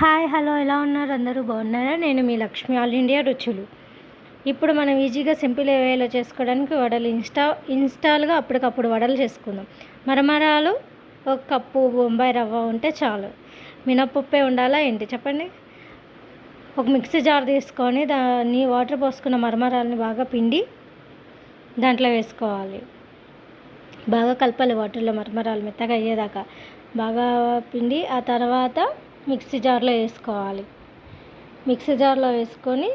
Hi hello ఎలా ఉన్నారు? అందరూ బాగున్నారా? నేను మీ లక్ష్మి ఆల్ ఇండియా రుచులు. ఇప్పుడు మనం ఈజీగా సింపుల్ వేలో చేసుకోవడానికి వడలు ఇన్స్టా ఇన్స్టాల్గా అప్పటికప్పుడు వడలు చేసుకుందాం. మరమరాలు ఒక కప్పు బొంబాయి రవ్వ ఉంటే చాలు. మినపప్పే ఉండాలా ఏంటి? చెప్పండి. ఒక మిక్సీ జార్ తీసుకొని దాన్ని వాటర్ పోసుకున్న మరమరాలని బాగా పిండి దాంట్లో వేసుకోవాలి. బాగా కలపాలి వాటర్లో మరమరాలు మెత్తగా అయ్యేదాకా. బాగా పిండి ఆ తర్వాత మిక్సీ జార్లో వేసుకోవాలి. మిక్సీ జార్లో వేసుకొని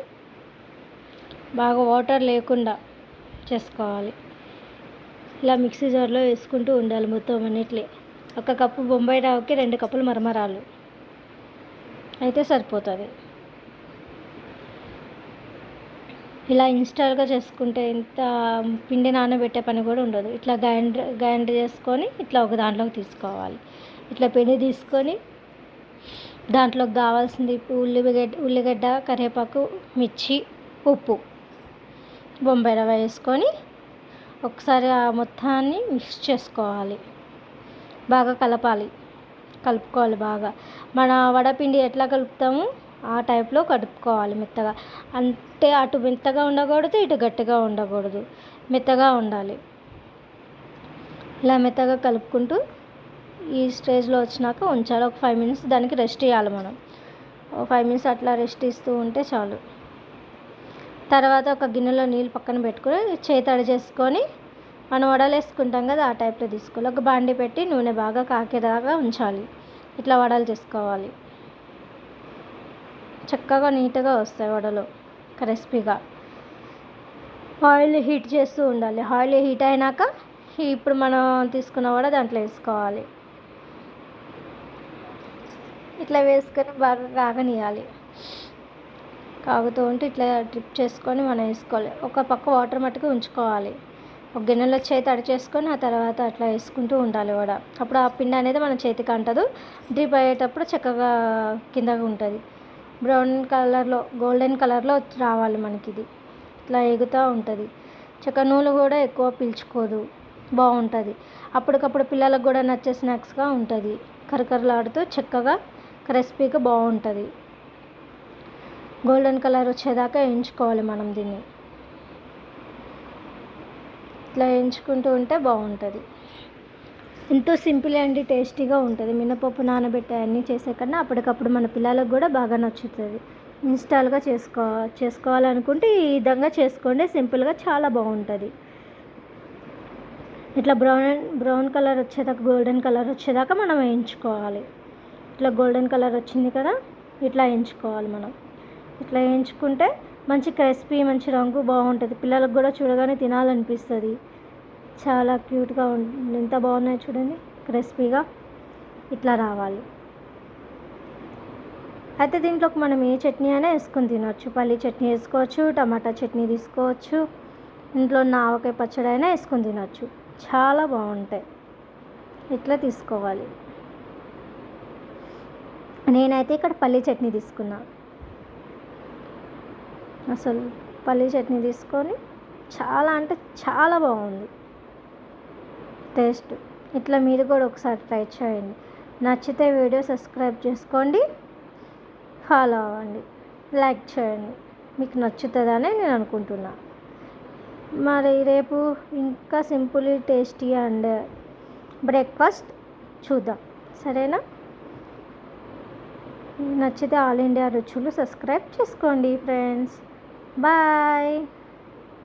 బాగా వాటర్ లేకుండా చేసుకోవాలి. ఇలా మిక్సీ జార్లో వేసుకుంటూ ఉండాలి మొత్తం అన్నిట్లే ఒక కప్పు బొంబాయి రవ్వకి రెండు కప్పులు మరమరాలు. అయితే సరిపోతుంది. ఇలా ఇన్స్టాల్గా చేసుకుంటే ఇంత పిండి నానబెట్టే పని కూడా ఉండదు. ఇట్లా గ్రైండ్ గ్రైండ్ చేసుకొని ఇట్లా ఒక దాంట్లోకి తీసుకోవాలి. ఇట్లా పిండి తీసుకొని దాంట్లోకి కావాల్సింది ఉల్లిగడ్డ ఉల్లిగడ్డ కరివేపాకు మిర్చి ఉప్పు. బొంబాయి రవ్వ వేసుకొని ఒకసారి ఆ మొత్తాన్ని మిక్స్ చేసుకోవాలి. బాగా కలపాలి. కలుపుకోవాలి బాగా. మన వడపిండి ఎట్లా కలుపుతాము ఆ టైప్లో కలుపుకోవాలి మెత్తగా. అంటే అటు మెత్తగా ఉండకూడదు ఇటు గట్టిగా ఉండకూడదు. మెత్తగా ఉండాలి. ఇలా మెత్తగా కలుపుకుంటూ ఈ స్టేజ్లో వచ్చినాక ఉంచాలి. ఒక ఫైవ్ మినిట్స్ దానికి రెస్ట్ ఇవ్వాలి మనం. ఒక ఫైవ్ మినిట్స్ అట్లా రెస్ట్ ఇస్తూ ఉంటే చాలు. తర్వాత ఒక గిన్నెలో నీళ్ళు పక్కన పెట్టుకొని చేతడి చేసుకొని మనం వడలు వేసుకుంటాం కదా ఆ టైప్లో తీసుకోవాలి. ఒక బాండి పెట్టి నూనె బాగా కాకేదాకా ఉంచాలి. ఇట్లా వడలు చేసుకోవాలి. చక్కగా నీట్గా వస్తాయి వడలు క్రిస్పీగా. ఆయిల్ హీట్ చేస్తూ ఉండాలి. ఆయిల్ హీట్ అయినాక ఇప్పుడు మనం తీసుకున్న వడ దాంట్లో వేసుకోవాలి. ఇట్లా వేసుకొని బాగా రాగనియాలి. కాగుతూ ఉంటే ఇట్లా డ్రిప్ చేసుకొని మనం వేసుకోవాలి. ఒక పక్క వాటర్ మట్టుకు ఉంచుకోవాలి. ఒక గిన్నెలో చేతి అడిచేసుకొని ఆ తర్వాత అట్లా వేసుకుంటూ ఉండాలి కూడా అప్పుడు ఆ పిండి అనేది మన చేతికి అంటదు. డ్రిప్ అయ్యేటప్పుడు చక్కగా కిందగా ఉంటుంది. బ్రౌన్ కలర్లో గోల్డెన్ కలర్లో రావాలి మనకి ఇది ఇట్లా ఎగుతూ ఉంటుంది. చక్క నూనె కూడా ఎక్కువ పీల్చుకోదు. బాగుంటుంది. అప్పటికప్పుడు పిల్లలకు కూడా నచ్చే స్నాక్స్గా ఉంటుంది. కరకరలాడుతూ చక్కగా క్రిస్పీగా బాగుంటుంది. గోల్డెన్ కలర్ వచ్చేదాకా వేయించుకోవాలి మనం దీన్ని. ఇట్లా వేయించుకుంటూ ఉంటే బాగుంటుంది. ఎంతో సింపుల్ అండ్ టేస్టీగా ఉంటుంది. మినపప్పు నానబెట్టి అన్నీ చేసే కన్నా అప్పటికప్పుడు మన పిల్లలకు కూడా బాగా నచ్చుతుంది. ఇన్స్టాల్గా చేసుకో చేసుకోవాలనుకుంటే ఈ విధంగా చేసుకోండి. సింపుల్గా చాలా బాగుంటుంది. ఇట్లా బ్రౌన్ బ్రౌన్ కలర్ వచ్చేదాకా గోల్డెన్ కలర్ వచ్చేదాకా మనం వేయించుకోవాలి ఇట్లా గోల్డెన్ కలర్ వచ్చింది కదా ఇట్లా వేయించుకోవాలి మనం. ఇట్లా వేయించుకుంటే మంచి క్రిస్పీ మంచి రంగు బాగుంటుంది. పిల్లలకు కూడా చూడగానే తినాలనిపిస్తుంది. చాలా క్యూట్గా ఉంటుంది ఎంత బాగున్నాయి చూడండి క్రిస్పీగా ఇట్లా రావాలి. అయితే దీంట్లోకి మనం ఏ చట్నీ అయినా వేసుకొని తినవచ్చు పల్లి చట్నీ వేసుకోవచ్చు టమాటా చట్నీ తీసుకోవచ్చు ఇంట్లో ఉన్న ఆవకాయ పచ్చడి అయినా వేసుకొని తినవచ్చు చాలా బాగుంటాయి. ఇట్లా తీసుకోవాలి. నేనైతే ఇక్కడ పల్లీ చట్నీ తీసుకున్నా. అసలు పల్లీ చట్నీ తీసుకొని చాలా అంటే చాలా బాగుంది. టేస్ట్. ఇట్లా మీరు కూడా ఒకసారి ట్రై చేయండి. నచ్చితే వీడియో సబ్స్క్రైబ్ చేసుకోండి. ఫాలో అవ్వండి. లైక్ చేయండి. మీకు నచ్చుతుందని నేను అనుకుంటున్నా. మరి రేపు ఇంకా సింపుల్ టేస్టీ అండ్ బ్రేక్ఫాస్ట్ చూద్దాం. సరేనా? నచ్చితే ఆల్ ఇండియా రుచులు సబ్స్క్రైబ్ చేసుకోండి ఫ్రెండ్స్ బాయ్